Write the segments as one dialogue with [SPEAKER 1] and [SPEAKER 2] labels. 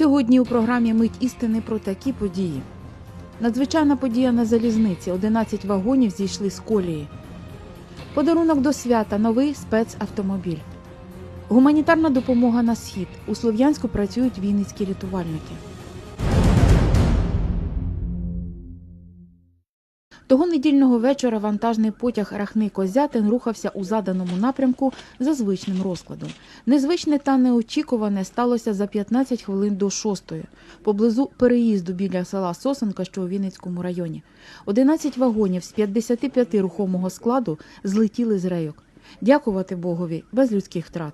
[SPEAKER 1] Сьогодні у програмі Мить істини про такі події. Надзвичайна подія на залізниці. 11 вагонів зійшли з колії. Подарунок до свята новий спецавтомобіль. Гуманітарна допомога на схід. У Слов'янську працюють вінницькі рятувальники. Того недільного вечора вантажний потяг Рахни Козятин рухався у заданому напрямку за звичним розкладом. Незвичне та неочікуване сталося за 15 хвилин до шостої, поблизу переїзду біля села Сосенка, що у Вінницькому районі. 11 вагонів з 55 рухомого складу злетіли з рейок. Дякувати Богові без людських втрат.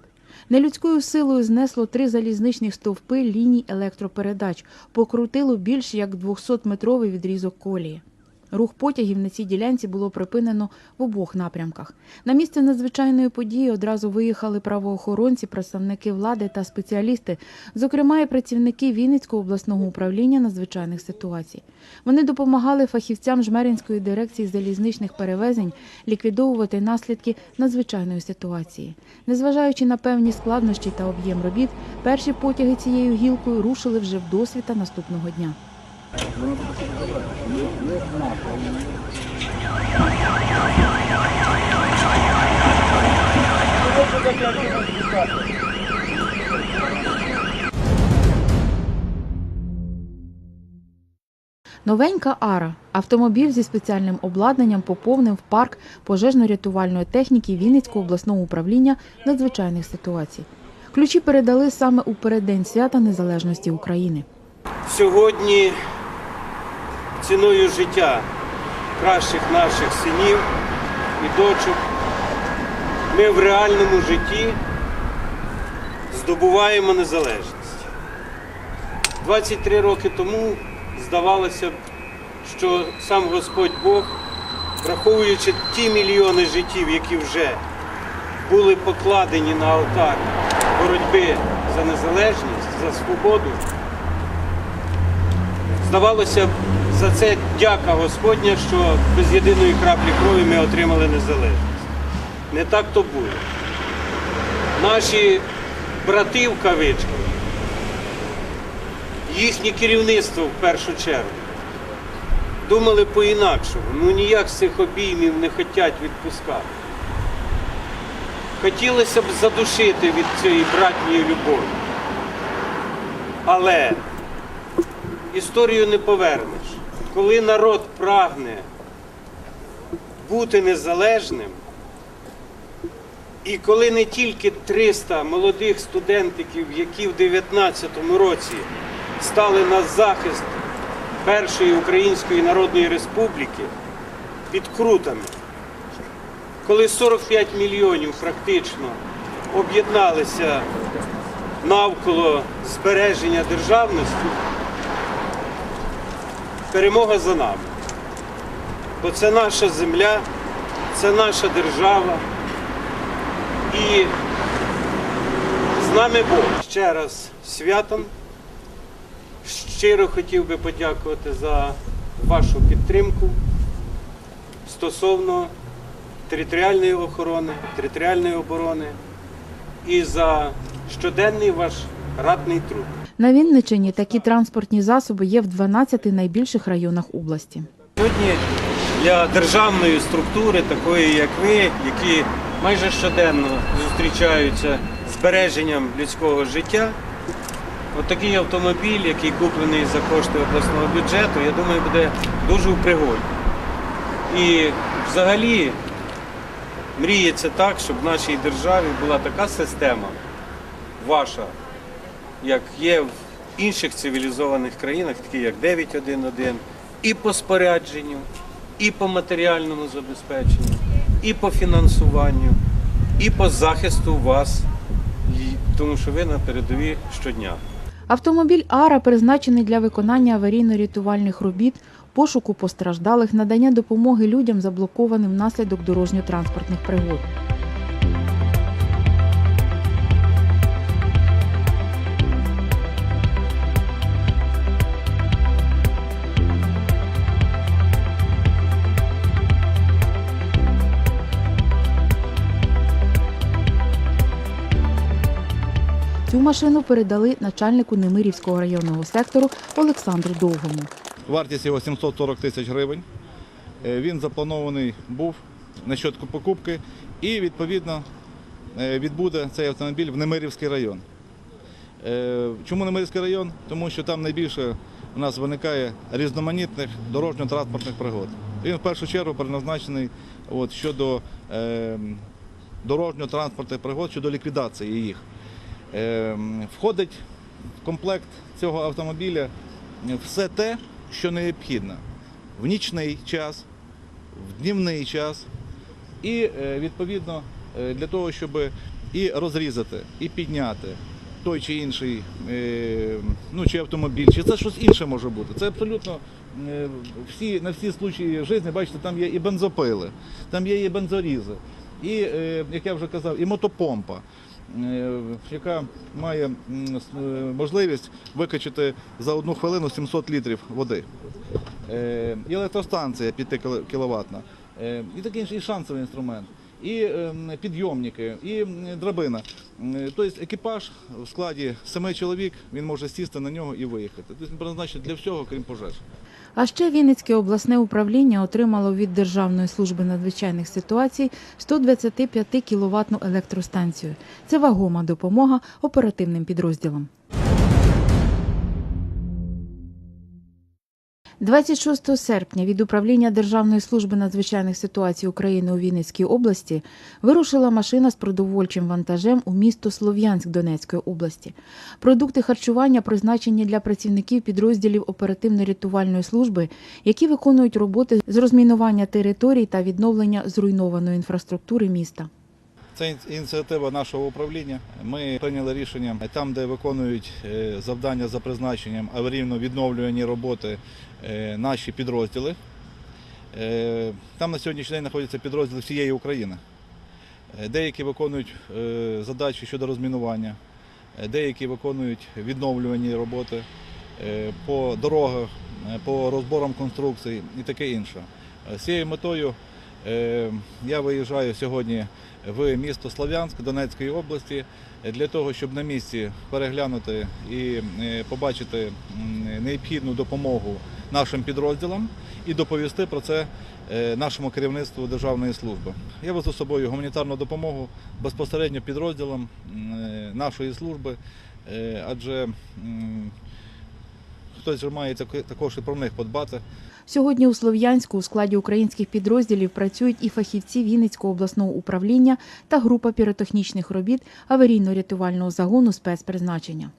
[SPEAKER 1] Нелюдською силою знесло три залізничних стовпи ліній електропередач, покрутило більш як 200-метровий відрізок колії. Рух потягів на цій ділянці було припинено в обох напрямках. На місце надзвичайної події одразу виїхали правоохоронці, представники влади та спеціалісти, зокрема і працівники Вінницького обласного управління надзвичайних ситуацій. Вони допомагали фахівцям Жмеринської дирекції залізничних перевезень ліквідовувати наслідки надзвичайної ситуації. Незважаючи на певні складнощі та об'єм робіт, перші потяги цією гілкою рушили вже в досвіта наступного дня. Новенька Ара. Автомобіль зі спеціальним обладнанням поповнив парк пожежно-рятувальної техніки Вінницького обласного управління надзвичайних ситуацій. Ключі передали саме у переддень свята Незалежності України.
[SPEAKER 2] Сьогодні ціною життя кращих наших синів і дочок ми в реальному житті здобуваємо незалежність. 23 роки тому здавалося б, що сам Господь Бог, враховуючи ті мільйони життів, які вже були покладені на алтар боротьби за незалежність, за свободу, Здавалося б, за це дяка Господня, що без єдиної краплі крові ми отримали незалежність. Не так то було. Наші брати в кавичках, їхнє керівництво в першу чергу, думали по-інакшому. Ну ніяк з цих обіймів не хочуть відпускати. Хотілося б задушити від цієї братньої любові. Але історію не повернеш. Коли народ прагне бути незалежним, і коли не тільки 300 молодих студентиків, які в 19-му році стали на захист Першої Української Народної Республіки під крутами, коли 45 мільйонів практично об'єдналися навколо збереження державності, перемога за нами. Бо це наша земля, це наша держава. І з нами Бог. Ще раз святом. Щиро хотів би подякувати за вашу підтримку стосовно територіальної охорони, територіальної оборони і за щоденний ваш ратний труд.
[SPEAKER 1] На Вінничині такі транспортні засоби є в 12 найбільших районах області.
[SPEAKER 2] Сьогодні для державної структури, такої як ви, які майже щоденно зустрічаються з збереженням людського життя, отакий автомобіль, який куплений за кошти обласного бюджету, я думаю, буде дуже в пригоді. І взагалі мріється так, щоб в нашій державі була така система, ваша, як є в інших цивілізованих країнах, такі як 911, і по спорядженню, і по матеріальному забезпеченню, і по фінансуванню, і по захисту вас, тому що ви на передовій щодня.
[SPEAKER 1] Автомобіль Ара призначений для виконання аварійно-рятувальних робіт, пошуку постраждалих, надання допомоги людям, заблокованим внаслідок дорожньо-транспортних пригод. Машину передали начальнику Немирівського районного сектору Олександру Довгому.
[SPEAKER 3] Вартість його 740 тисяч гривень. Е, Він запланований був на счет покупки і відповідно е, відбуде цей автомобіль в Немирівський район. Е, Чому Немирівський район? Тому що там найбільше у нас виникає різноманітних дорожньо-транспортних пригод. Він в першу чергу предназначений от, щодо е, дорожньо-транспортних пригод, щодо ліквідації їх. Е, Входить в комплект цього автомобіля все те, що необхідно в нічний час, в днівний час, і е, відповідно е, для того, щоб і розрізати, і підняти той чи інший е, ну, чи автомобіль, чи це щось інше може бути. Це абсолютно всі, на всі случаї життя, бачите, там є і бензопили, там є і бензорізи, і, як я вже казав, і мотопомпа. Е, Яка має е, можливість викачати за одну хвилину 700 літрів води. Е, І електростанція 5 кіловатна, е, і такий інший шансовий інструмент, і підйомники, і драбина. Тобто екіпаж в складі семи чоловік, він може сісти на нього і виїхати. Тобто він призначений для всього, крім пожеж.
[SPEAKER 1] А ще Вінницьке обласне управління отримало від Державної служби надзвичайних ситуацій 125 кіловатну електростанцію. Це вагома допомога оперативним підрозділам. 26 серпня від управління Державної служби надзвичайних ситуацій України у Вінницькій області вирушила машина з продовольчим вантажем у місто Слов'янськ Донецької області. Продукти харчування призначені для працівників підрозділів оперативно-рятувальної служби, які виконують роботи з розмінування територій та відновлення зруйнованої інфраструктури міста.
[SPEAKER 3] Це ініціатива нашого управління. Ми прийняли рішення там, де виконують е, завдання за призначенням аварійно-відновлювані роботи е, наші підрозділи. Е, Там на сьогоднішній день знаходяться підрозділи всієї України. Деякі виконують задачі щодо розмінування, деякі виконують відновлювані роботи по дорогах, по розборам конструкцій і таке інше. З цією метою я виїжджаю сьогодні в місто Слов'янськ Донецької області е, для того, щоб на місці переглянути і е, побачити необхідну допомогу нашим підрозділам і доповісти про це е, нашому керівництву державної служби. Я везу з собою гуманітарну допомогу безпосередньо підрозділам нашої служби, адже хтось має також і про них подбати.
[SPEAKER 1] Сьогодні у Слов'янську у складі українських підрозділів працюють і фахівці Вінницького обласного управління та група піротехнічних робіт аварійно-рятувального загону спецпризначення.